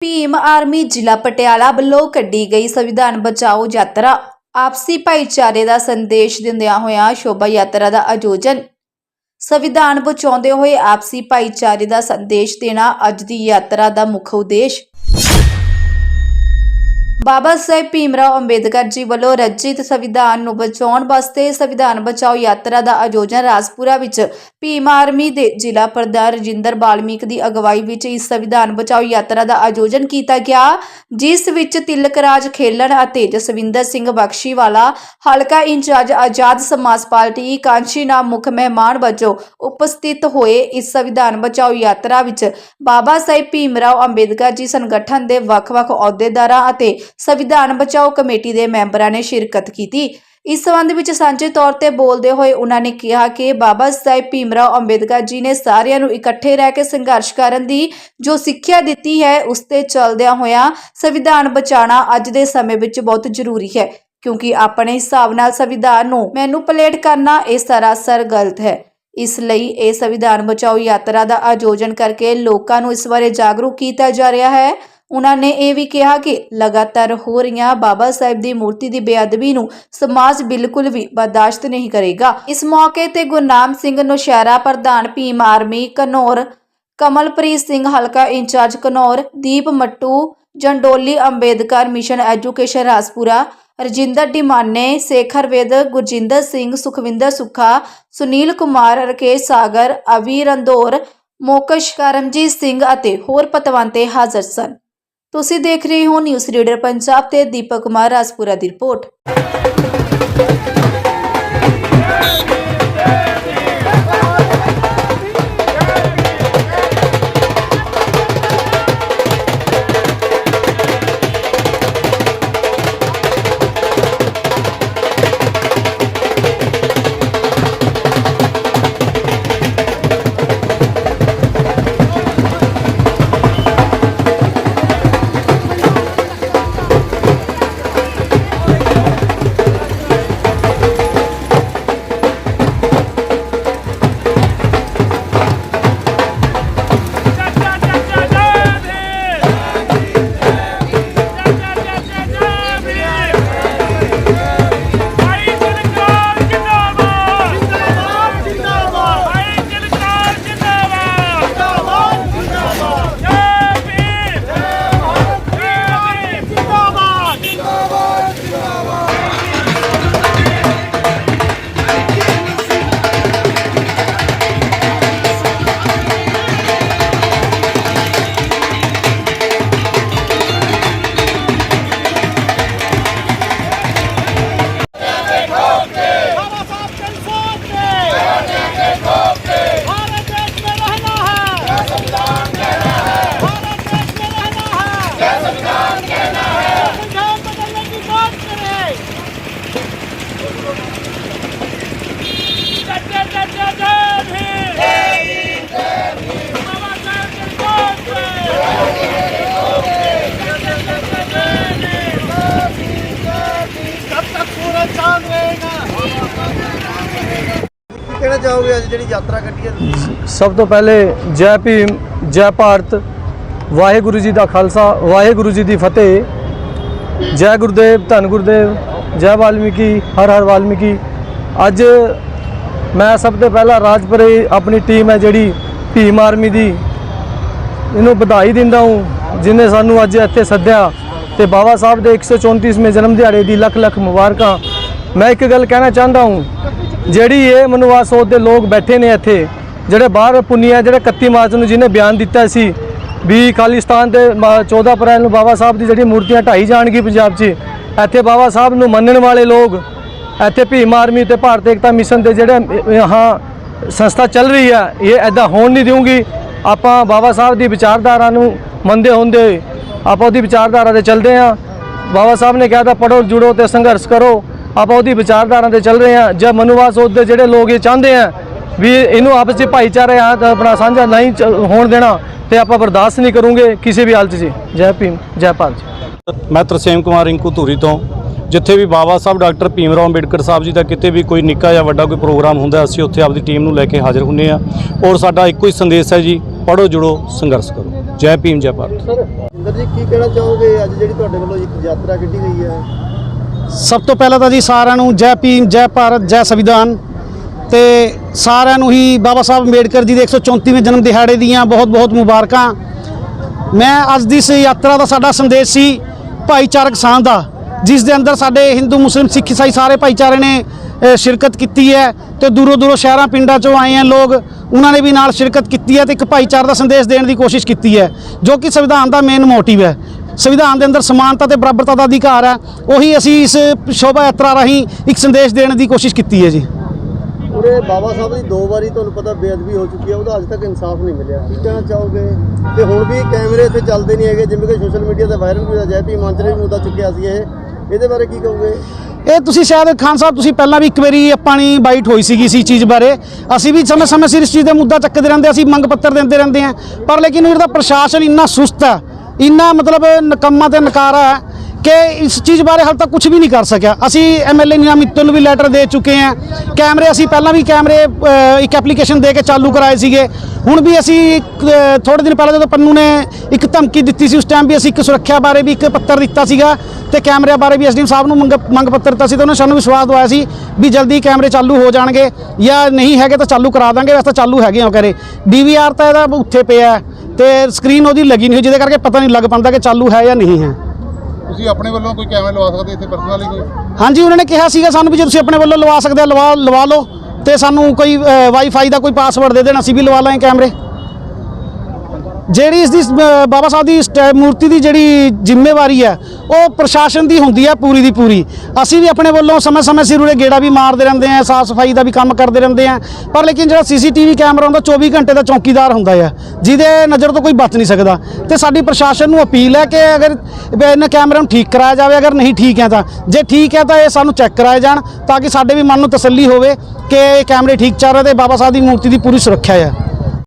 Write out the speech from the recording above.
Bhim army ਜ਼ਿਲ੍ਹਾ ਪਟਿਆਲਾ ਵੱਲੋਂ ਕੱਢੀ ਗਈ ਸੰਵਿਧਾਨ ਬਚਾਓ ਯਾਤਰਾ। ਆਪਸੀ ਭਾਈਚਾਰੇ ਦਾ ਸੰਦੇਸ਼ ਦਿੰਦਿਆਂ ਹੋਇਆਂ ਸ਼ੋਭਾ ਯਾਤਰਾ ਦਾ ਆਯੋਜਨ। ਸੰਵਿਧਾਨ ਬਚਾਉਂਦੇ ਹੋਏ ਆਪਸੀ ਭਾਈਚਾਰੇ ਦਾ ਸੰਦੇਸ਼ ਦੇਣਾ ਅੱਜ ਦੀ ਯਾਤਰਾ ਦਾ ਮੁੱਖ ਉਦੇਸ਼। ਬਾਬਾ ਸਾਹਿਬ ਭੀਮਰਾਓ ਅੰਬੇਦਕਰ ਜੀ ਵੱਲੋਂ ਰਚਿਤ ਸੰਵਿਧਾਨ ਨੂੰ ਬਚਾਉਣ ਵਾਸਤੇ ਸੰਵਿਧਾਨ ਬਚਾਓ ਯਾਤਰਾ ਦਾ ਆਯੋਜਨ ਰਾਜਪੁਰਾ ਵਿੱਚ ਭੀਮ ਆਰਮੀ ਦੇ ਜ਼ਿਲ੍ਹਾ ਪ੍ਰਧਾਨ ਰਜਿੰਦਰ ਬਾਲਮੀਕ ਦੀ ਅਗਵਾਈ ਵਿੱਚ ਇਸ ਸੰਵਿਧਾਨ ਬਚਾਓ ਯਾਤਰਾ ਦਾ ਆਯੋਜਨ ਕੀਤਾ ਗਿਆ, ਜਿਸ ਵਿੱਚ ਤਿਲਕ ਰਾਜ ਖੇਲਣ ਅਤੇ ਜਸਵਿੰਦਰ ਸਿੰਘ ਬਖਸ਼ੀ ਵਾਲਾ ਹਲਕਾ ਇੰਚਾਰਜ ਆਜ਼ਾਦ ਸਮਾਜ ਪਾਰਟੀ, ਕਾਂਸ਼ੀ ਨਾਮ ਮੁੱਖ ਮਹਿਮਾਨ ਵਜੋਂ ਉਪਸਥਿਤ ਹੋਏ ਇਸ ਸੰਵਿਧਾਨ ਬਚਾਓ ਯਾਤਰਾ ਵਿੱਚ ਬਾਬਾ ਸਾਹਿਬ ਭੀਮਰਾਓ ਅੰਬੇਦਕਰ ਜੀ ਸੰਗਠਨ ਦੇ ਵੱਖ-ਵੱਖ ਅਹੁਦੇਦਾਰਾਂ ਅਤੇ ਸੰਵਿਧਾਨ ਬਚਾਓ ਕਮੇਟੀ ਦੇ ਮੈਂਬਰਾਂ ਨੇ ਸ਼ਿਰਕਤ ਕੀਤੀ। ਇਸ ਸੰਬੰਧ ਵਿੱਚ ਸਾਂਝੇ ਤੌਰ ਤੇ ਬੋਲਦੇ ਹੋਏ ਉਹਨਾਂ ਨੇ ਕਿਹਾ ਕਿ ਬਾਬਾ ਸਾਹਿਬ ਭੀਮਰਾਓ ਅੰਬੇਦਕਰ ਜੀ ਨੇ ਸਾਰਿਆਂ ਨੂੰ ਇਕੱਠੇ ਰਹਿ ਕੇ ਸੰਘਰਸ਼ ਕਰਨ ਦੀ ਜੋ ਸਿੱਖਿਆ ਦਿੱਤੀ ਹੈ, ਉਸ ਤੇ ਚੱਲਦਿਆਂ ਹੋਇਆਂ ਸੰਵਿਧਾਨ ਬਚਾਉਣਾ ਅੱਜ ਦੇ ਸਮੇਂ ਵਿੱਚ ਬਹੁਤ ਜ਼ਰੂਰੀ ਹੈ, ਕਿਉਂਕਿ ਆਪਣੇ ਹਿਸਾਬ ਨਾਲ ਸੰਵਿਧਾਨ ਨੂੰ ਮੈਨੂਪਲੇਟ ਕਰਨਾ ਇਹ ਸਰਾਸਰ ਗਲਤ ਹੈ। ਇਸ ਲਈ ਇਹ ਸੰਵਿਧਾਨ ਬਚਾਓ ਯਾਤਰਾ ਦਾ ਆਯੋਜਨ ਕਰਕੇ ਲੋਕਾਂ ਨੂੰ ਇਸ ਬਾਰੇ ਜਾਗਰੂਕ ਕੀਤਾ ਜਾ ਰਿਹਾ ਹੈ। ਉਹਨਾਂ ਨੇ ਇਹ ਵੀ ਕਿਹਾ ਕਿ ਲਗਾਤਾਰ ਹੋ ਰਹੀਆਂ ਬਾਬਾ ਸਾਹਿਬ ਦੀ ਮੂਰਤੀ ਦੀ ਬੇਅਦਬੀ ਨੂੰ ਸਮਾਜ ਬਿਲਕੁਲ ਵੀ ਬਰਦਾਸ਼ਤ ਨਹੀਂ ਕਰੇਗਾ। ਇਸ ਮੌਕੇ ਤੇ ਗੁਰਨਾਮ ਸਿੰਘ ਨੌਸ਼ਹਿਰਾ ਪ੍ਰਧਾਨ ਭੀਮ ਆਰਮੀ ਕਨੌਰ, ਕਮਲਪ੍ਰੀਤ ਸਿੰਘ ਹਲਕਾ in charge Kanaur, Deep Mattu, Jandoli Ambedkar mission education Rajpura, Rajinder Dimane Sekhar Ved Gurjinder Singh, Sukhwinder Sukha, Sunil Kumar, Rakesh Sagar, Avi Randor Moksh Karamjit Singh ਅਤੇ ਹੋਰ ਪਤਵੰਤੇ ਹਾਜ਼ਰ ਸਨ। ਤੁਸੀਂ ਦੇਖ ਰਹੇ ਹੋ ਨਿਊਜ਼ ਰੀਡਰ ਪੰਜਾਬ ਤੇ ਦੀਪਕ ਕੁਮਾਰ ਰਾਜਪੁਰਾ ਦੀ ਰਿਪੋਰਟ। ਯਾਤਰਾ ਸਭ ਤੋਂ ਪਹਿਲੇ ਜੈ ਭੀਮ, ਜੈ ਭਾਰਤ, ਵਾਹਿਗੁਰੂ ਜੀ ਦਾ ਖਾਲਸਾ, ਵਾਹਿਗੁਰੂ ਜੀ ਦੀ ਫਤਿਹ। ਜੈ ਗੁਰਦੇਵ, ਧੰਨ ਗੁਰਦੇਵ, ਜੈ ਵਾਲਮੀਕੀ, ਹਰ ਹਰ ਵਾਲਮੀਕੀ। ਅੱਜ ਮੈਂ ਸਭ ਤੋਂ ਪਹਿਲਾਂ ਰਾਜਪੁਰੇ ਆਪਣੀ ਟੀਮ ਹੈ ਜਿਹੜੀ ਭੀਮ ਆਰਮੀ ਦੀ। ਇਹਨੂੰ ਵਧਾਈ ਦਿੰਦਾ ਹੂੰ, ਜਿਨੇ ਸਾਨੂੰ ਅੱਜ ਇੱਥੇ ਸੱਦਿਆ। ਤੇ ਬਾਬਾ ਸਾਹਿਬ ਦੇ 134ਵੇਂ ਜਨਮ ਦਿਹਾੜੇ ਦੀ ਲੱਖ ਲੱਖ ਮੁਬਾਰਕਾਂ। ਮੈਂ ਇੱਕ ਗੱਲ ਕਹਿਣਾ ਚਾਹੁੰਦਾ ਹਾਂ, ਜਿਹੜੀ ਇਹ ਮਨੁਵਾਸ ਸੋਚ ਦੇ ਲੋਕ ਬੈਠੇ ਨੇ ਇੱਥੇ, ਜਿਹੜੇ ਬਾਹਰ ਪੁੰਨੀਆ, ਜਿਹੜੇ 31 ਮਾਰਚ ਨੂੰ ਜਿਹਨੇ ਬਿਆਨ ਦਿੱਤਾ ਸੀ ਵੀ ਖਾਲਿਸਤਾਨ ਦੇ ਮਾ- 14 ਅਪ੍ਰੈਲ ਨੂੰ ਬਾਬਾ ਸਾਹਿਬ ਦੀ ਜਿਹੜੀ ਮੂਰਤੀਆਂ ਢਾਈ ਜਾਣਗੀ ਪੰਜਾਬ 'ਚ, ਇੱਥੇ ਬਾਬਾ ਸਾਹਿਬ ਨੂੰ ਮੰਨਣ ਵਾਲੇ ਲੋਕ, ਇੱਥੇ ਭੀਮ ਆਰਮੀ ਤੇ ਭਾਰਤ ਏਕਤਾ ਮਿਸ਼ਨ ਦੇ ਜਿਹੜੇ ਹਾਂ, ਸੰਸਥਾ ਚੱਲ ਰਹੀ ਆ, ਇਹ ਐਦਾਂ ਹੋਣ ਨਹੀਂ ਦੇਵਾਂਗੀ ਆਪਾਂ ਬਾਬਾ ਸਾਹਿਬ ਦੀ ਵਿਚਾਰਧਾਰਾ ਨੂੰ ਮੰਨਦੇ ਹੁੰਦੇ ਹੋਏ ਆਪਾਂ ਉਹਦੀ ਵਿਚਾਰਧਾਰਾ ਤੇ ਚੱਲਦੇ ਹਾਂ ਬਾਬਾ ਸਾਹਿਬ ਨੇ ਕਿਹਾ ਤਾਂ ਪੜੋ ਜੁੜੋ ਤੇ ਸੰਘਰਸ਼ ਕਰੋ। ਆਪਾਂ ਉਹਦੀ ਵਿਚਾਰਧਾਰਾ ਤੇ ਚੱਲ ਰਹੇ ਹਾਂ ਜਦ ਮਨੁਵਾਸ ਸੋਚ ਦੇ ਜਿਹੜੇ ਲੋਕ ਇਹ ਚਾਹੁੰਦੇ ਆ ਵੀ ਇਹਨੂੰ ਆਪਸ ਵਿੱਚ ਭਾਈਚਾਰੇ ਆ ਤਾਂ ਆਪਣਾ ਸਾਂਝਾ ਨਹੀਂ ਹੋਣ ਦੇਣਾ ਤੇ ਆਪਾਂ ਬਰਦਾਸ਼ਤ ਨਹੀਂ ਕਰੂੰਗੇ ਕਿਸੇ ਵੀ ਹਾਲਤ 'ਚ ਜੈ। ਭੀਮ ਜੈ ਭਾਰਤ ਮੈਂ ਤਰਸੇਮ ਕੁਮਾਰ ਰਿੰਕੂ ਧੂਰੀ ਤੋਂ। ਜਿੱਥੇ ਵੀ ਬਾਬਾ ਸਾਹਿਬ ਡਾਕਟਰ ਭੀਮ ਰਾਓ ਅੰਬੇਡਕਰ ਸਾਹਿਬ ਜੀ ਦਾ ਕਿਤੇ ਵੀ ਕੋਈ ਨਿੱਕਾ ਜਾਂ ਵੱਡਾ ਕੋਈ ਪ੍ਰੋਗਰਾਮ ਹੁੰਦਾ ਅਸੀਂ ਉੱਥੇ ਆਪਦੀ ਟੀਮ ਨੂੰ ਲੈ ਕੇ ਹਾਜ਼ਰ ਹੁੰਨੇ ਆ। ਔਰ ਸਾਡਾ ਇੱਕੋ ਹੀ ਸੰਦੇਸ਼ ਹੈ ਜੀ ਪੜੋ ਜੁੜੋ ਸੰਘਰਸ਼ ਕਰੋ। ਜੈ ਭੀਮ ਜੈ ਭਾਰਤ। ਇੰਦਰ ਜੀ ਕੀ ਕਹਿਣਾ ਚਾਹੋਗੇ? ਅੱਜ ਜਿਹੜੀ ਤੁਹਾਡੇ ਵੱਲੋਂ ਇੱਕ ਯਾਤਰਾ ਕੱਢੀ ਗਈ ਹੈ ਸਭ ਤੋਂ ਪਹਿਲਾਂ ਤਾਂ ਜੀ ਸਾਰਿਆਂ ਨੂੰ ਜੈ ਭੀਮ, ਜੈ ਭਾਰਤ, ਜੈ ਸੰਵਿਧਾਨ ਤੇ ਸਾਰਿਆਂ ਨੂੰ ਹੀ ਬਾਬਾ ਸਾਹਿਬ ਅੰਬੇਡਕਰ ਜੀ ਦੇ 134ਵੇਂ ਜਨਮ ਦਿਹਾੜੇ ਦੀਆਂ ਬਹੁਤ-ਬਹੁਤ ਮੁਬਾਰਕਾਂ। ਮੈਂ ਅੱਜ ਦੀ ਇਸ ਯਾਤਰਾ ਦਾ ਸਾਡਾ ਸੰਦੇਸ਼ ਸੀ ਭਾਈਚਾਰਕ ਸਾਂਝ ਦਾ, ਜਿਸ ਦੇ ਅੰਦਰ ਸਾਡੇ ਹਿੰਦੂ, ਮੁਸਲਿਮ, ਸਿੱਖ, ਈਸਾਈ ਸਾਰੇ ਭਾਈਚਾਰੇ ਨੇ ਸ਼ਿਰਕਤ ਕੀਤੀ ਹੈ ਤੇ ਦੂਰੋਂ ਦੂਰੋਂ ਸ਼ਹਿਰਾਂ, ਪਿੰਡਾਂ ਚੋਂ ਆਏ ਹਨ ਲੋਕ, ਉਹਨਾਂ ਨੇ ਵੀ ਨਾਲ ਸ਼ਿਰਕਤ ਕੀਤੀ ਹੈ ਤੇ ਇੱਕ ਭਾਈਚਾਰੇ ਦਾ ਸੰਦੇਸ਼ ਦੇਣ ਦੀ ਕੋਸ਼ਿਸ਼ ਕੀਤੀ ਹੈ, ਜੋ ਕਿ ਸੰਵਿਧਾਨ ਦਾ ਮੇਨ ਮੋਟਿਵ ਹੈ। ਸੰਵਿਧਾਨ ਦੇ ਅੰਦਰ ਸਮਾਨਤਾ ਤੇ ਬਰਾਬਰਤਾ ਦਾ ਅਧਿਕਾਰ ਹੈ ਉਹੀ ਅਸੀਂ ਇਸ ਸ਼ੋਭਾ ਯਾਤਰਾ ਰਾਹੀਂ ਇੱਕ ਸੰਦੇਸ਼ ਦੇਣ ਦੀ ਕੋਸ਼ਿਸ਼ ਕੀਤੀ ਹੈ ਜੀ। ਉਰੇ ਬਾਬਾ ਸਾਹਿਬ ਦੀ ਦੋ ਵਾਰੀ ਤੁਹਾਨੂੰ ਪਤਾ ਬੇਅਦਬੀ ਹੋ ਚੁੱਕੀ ਹੈ ਉਹਦਾ ਅੱਜ ਤੱਕ ਇਨਸਾਫ ਨਹੀਂ ਮਿਲਿਆ। ਕੀ ਕਹਿਣਾ ਚਾਹੋਗੇ? ਤੇ ਹੁਣ ਵੀ ਕੈਮਰੇ ਇੱਥੇ ਚੱਲਦੇ ਨਹੀਂ ਹੈਗੇ ਜਿਵੇਂ ਕਿ ਸੋਸ਼ਲ ਮੀਡੀਆ ਤੇ ਵਾਇਰਲ ਵੀ ਹੋਇਆ ਜੈ ਭੀਮ ਮੰਚ ਨੇ ਵੀ ਮੁੱਦਾ ਚੁੱਕਿਆ ਸੀ ਇਹ। ਇਹਦੇ ਬਾਰੇ ਕੀ ਕਹੋਗੇ? ਇਹ ਤੁਸੀਂ ਸ਼ਾਇਦ ਖਾਨ ਸਾਹਿਬ ਤੁਸੀਂ ਪਹਿਲਾਂ ਵੀ ਇੱਕ ਵਾਰੀ ਆਪਾਂ ਨੇ ਬਾਈਟ ਹੋਈ ਸੀਗੀ ਇਸੀ ਚੀਜ਼ ਬਾਰੇ। ਅਸੀਂ ਵੀ ਸਮੇਂ ਸਮੇਂ ਸਿਰ ਇਸ ਚੀਜ਼ ਦਾ ਮੁੱਦਾ ਚੱਕਦੇ ਰਹਿੰਦੇ ਅਸੀਂ ਮੰਗ ਪੱਤਰ ਦਿੰਦੇ ਰਹਿੰਦੇ ਹਾਂ। ਪਰ ਲੇਕਿਨ ਇਹਦਾ ਪ੍ਰਸ਼ਾਸਨ ਇੰਨਾ ਸੁਸਤ ਹੈ ਇੰਨਾ ਮਤਲਬ ਨਕੰਮਾ ਤੇ ਨਕਾਰਾ ਹੈ ਕਿ ਇਸ ਚੀਜ਼ ਬਾਰੇ ਹਾਲ ਤੱਕ ਕੁਝ ਵੀ ਨਹੀਂ ਕਰ ਸਕਿਆ। ਅਸੀਂ ਐਮਐਲਏ ਨੀਨਾ ਮਿੱਤਲ ਨੂੰ ਵੀ ਲੈਟਰ ਦੇ ਚੁੱਕੇ ਹਾਂ। ਕੈਮਰੇ ਅਸੀਂ ਪਹਿਲਾਂ ਵੀ ਕੈਮਰੇ ਇੱਕ ਐਪਲੀਕੇਸ਼ਨ ਦੇ ਕੇ ਚਾਲੂ ਕਰਾਏ ਸੀਗੇ। ਹੁਣ ਵੀ ਅਸੀਂ ਥੋੜੇ ਦਿਨ ਪਹਿਲਾਂ ਜਦੋਂ ਪੰਨੂ ਨੇ ਇੱਕ ਧਮਕੀ ਦਿੱਤੀ ਸੀ, ਉਸ ਟਾਈਮ ਵੀ ਅਸੀਂ ਇੱਕ ਸੁਰੱਖਿਆ ਬਾਰੇ ਵੀ ਇੱਕ ਪੱਤਰ ਦਿੱਤਾ ਸੀਗਾ ਤੇ ਕੈਮਰਿਆਂ ਬਾਰੇ ਵੀ ਐਸਡੀਐਮ ਸਾਹਿਬ ਨੂੰ ਮੰਗ ਮੰਗ ਪੱਤਰ ਦਿੱਤਾ ਸੀ ਤੇ ਉਹਨਾਂ ਸਾਨੂੰ ਵਿਸ਼ਵਾਸ ਦਵਾਇਆ ਸੀ ਵੀ ਜਲਦੀ ਕੈਮਰੇ ਚਾਲੂ ਹੋ ਜਾਣਗੇ ਜਾਂ ਨਹੀਂ ਹੈਗੇ ਤਾਂ ਚਾਲੂ ਕਰਾ ਦਾਂਗੇ, ਵੈਸੇ ਤਾਂ ਚਾਲੂ ਹੈਗੇ ਆ ਕਰੇ ਡੀਵੀਆਰ ਤਾਂ ਇਹਦਾ ਉੱਥੇ ਪਿਆ ਤੇ ਸਕਰੀਨ ਉਹਦੀ ਲੱਗੀ ਨਹੀਂ ਹੋਈ ਜਿਹਦੇ ਕਰਕੇ ਪਤਾ ਨਹੀਂ ਲੱਗ ਪਾਉਂਦਾ ਕਿ ਚਾਲੂ ਹੈ ਜਾਂ ਨਹੀਂ ਹੈ। ਤੁਸੀਂ ਆਪਣੇ ਵੱਲੋਂ ਕੋਈ ਕੈਮਰਾ ਲਵਾ ਸਕਦੇ ਇੱਥੇ ਪਰਸਨਲੀ ਕੋਈ? ਹਾਂਜੀ ਉਹਨਾਂ ਨੇ ਕਿਹਾ ਸੀਗਾ ਸਾਨੂੰ ਵੀ ਜੇ ਤੁਸੀਂ ਆਪਣੇ ਵੱਲੋਂ ਲਵਾ ਸਕਦੇ ਲਵਾ ਲਵਾ ਲਓ ਤੇ ਸਾਨੂੰ ਕੋਈ ਵਾਈਫਾਈ ਦਾ ਕੋਈ ਪਾਸਵਰਡ ਦੇ ਦੇਣਾ ਅਸੀਂ ਵੀ ਲਵਾ ਲਾਂਗੇ ਕੈਮਰੇ। ਜਿਹੜੀ ਇਸ ਦੀ ਬਾਬਾ ਸਾਹਿਬ ਦੀ ਸਟੈ- ਮੂਰਤੀ ਦੀ ਜਿਹੜੀ ਜ਼ਿੰਮੇਵਾਰੀ ਹੈ, ਉਹ ਪ੍ਰਸ਼ਾਸਨ ਦੀ ਹੁੰਦੀ ਹੈ ਪੂਰੀ ਦੀ ਪੂਰੀ। ਅਸੀਂ ਵੀ ਆਪਣੇ ਵੱਲੋਂ ਸਮੇਂ-ਸਮੇਂ ਸਿਰ ਉਰੇ ਗੇੜਾ ਵੀ ਮਾਰਦੇ ਰਹਿੰਦੇ ਆ ਸਾਫ਼ ਸਫ਼ਾਈ ਦਾ ਵੀ ਕੰਮ ਕਰਦੇ ਰਹਿੰਦੇ ਆ ਪਰ ਲੇਕਿਨ ਜਿਹੜਾ ਸੀਸੀਟੀਵੀ ਕੈਮਰਾ ਹੁੰਦਾ 24 ਘੰਟੇ ਦਾ ਚੌਕੀਦਾਰ ਹੁੰਦਾ ਹੈ ਜਿਹਦੇ ਨਜ਼ਰ ਤੋਂ ਕੋਈ ਬਚ ਨਹੀਂ ਸਕਦਾ। ਤੇ ਸਾਡੀ ਪ੍ਰਸ਼ਾਸਨ ਨੂੰ ਅਪੀਲ ਹੈ ਕਿ ਅਗਰ ਇਹਨਾਂ ਕੈਮਰਿਆਂ ਨੂੰ ਠੀਕ ਕਰਾਇਆ ਜਾਵੇ, ਅਗਰ ਨਹੀਂ ਠੀਕ ਹੈ ਤਾਂ, ਜੇ ਠੀਕ ਹੈ ਤਾਂ ਇਹ ਸਾਨੂੰ ਚੈੱਕ ਕਰਾਏ ਜਾਣ, ਤਾਂ ਕਿ ਸਾਡੇ ਵੀ ਮਨ ਨੂੰ ਤਸੱਲੀ ਹੋਵੇ ਕਿ ਇਹ ਕੈਮਰੇ ਠੀਕ ਚੱਲ ਰਹੇ ਤੇ ਬਾਬਾ ਸਾਹਿਬ ਦੀ ਮੂਰਤੀ ਦੀ ਪੂਰੀ ਸੁਰੱਖਿਆ ਹੈ